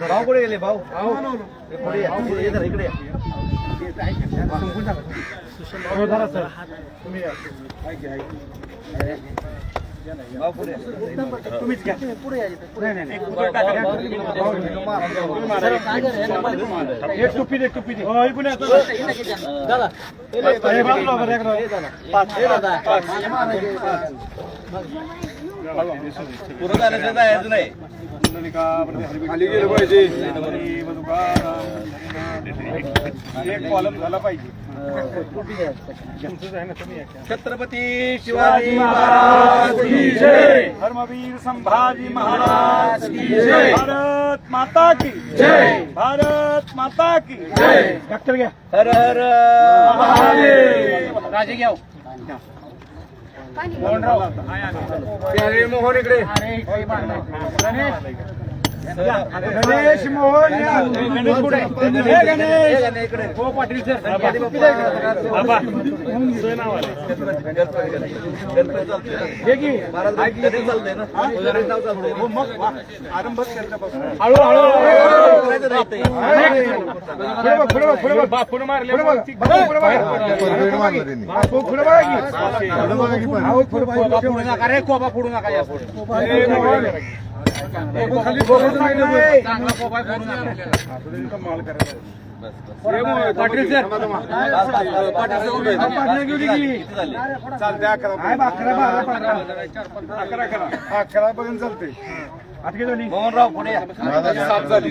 भाऊ कुठे गेले भाऊ पुढे या, पुढे ये जरा, इकडे या. पुढे या. तुम्हीच घ्या. नाही, एक टोपी दे, टोपी दे. इकडून या, चला. जायचं नाही खाली गेलं पाहिजे. एक कॉलम झाला पाहिजे. छत्रपती शिवाजी महाराज की जय. धर्मवीर संभाजी महाराज की जय. भारत माता की जय. भारत माता की जय. डॉक्टर घ्या हर हर महादेव. राजे घ्या प्यारे मोहन इकडे. गणेश मोहन या. गणेश कुठे? गणेश. हो पाटील सर. आबा हे की? महाराज कधी चालतंय ना कधी नाव चालतंय हो, मग वा. आरंभच केल्यापासून हळू हळू करायचं नाही ते. पुढे बघ, पुढे बघ, पुढे बघ. बापून मारले पुढे पुढे पुढे पुढे नका रे कोबा फोडू नका. मोहन. चालते अकरा अकरा अकरा अकरा पर्यंत चालते मोहनराव पुढे सात झाली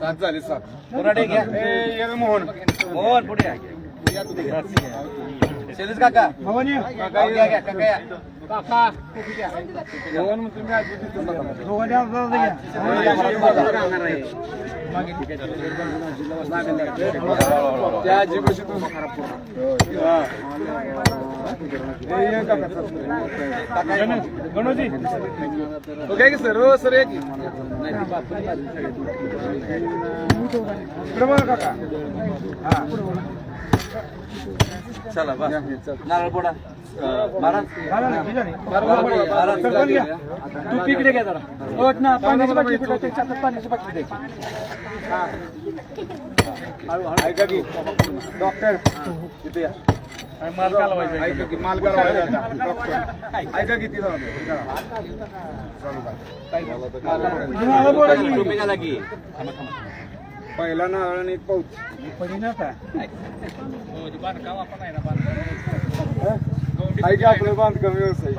सात झाली सात पुराडे घ्या मोहन मोहन पुढे या. काका भवानी काका घ्या काका या. त्या तू. चल. गणोजी हो, की सर. हो सर एक काका. हा. चला बस. नारळ पोडा महाराज. झालं झाली? तू तिकडे घ्या जरा. ना पाण्याची बाटली कुठे? पाण्याची बाटली द्यायची ऐका की. डॉक्टर. इथे या. माल कालवायचा ऐका की माल करावा डॉक्टर. ऐका की तिथं. तुम्हाला बोला की. पहिला नारळ आणि एक पाऊच. पडी नका. ऐका आपलं बांधकाम व्यवसाय?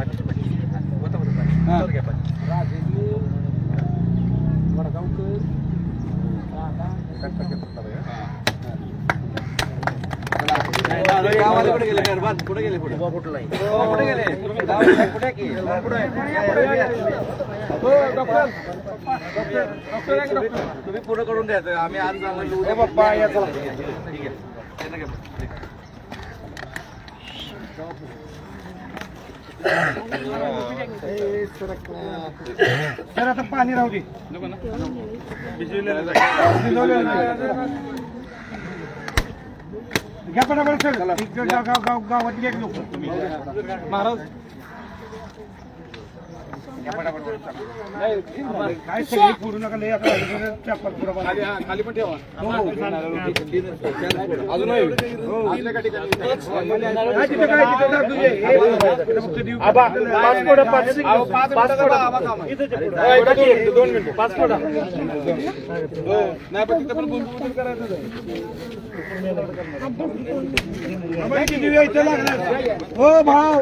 गावाला कुठे गेले? गरबात कुठे गेले पुढे? कुठे गेले? कुठे की? तुम्ही पुढे करून द्यायचं आम्ही आज जाणार. बाप्पा या चला. ठीक आहे पाणी राहू दे. घ्या पटापट सर. गावातले एक लोक. महाराज. काय सगळी पुढू नका लय खाली पण ठेवा पाच दोन मिनिट पाच नाही पण तिथं पण करायचं हो भाऊ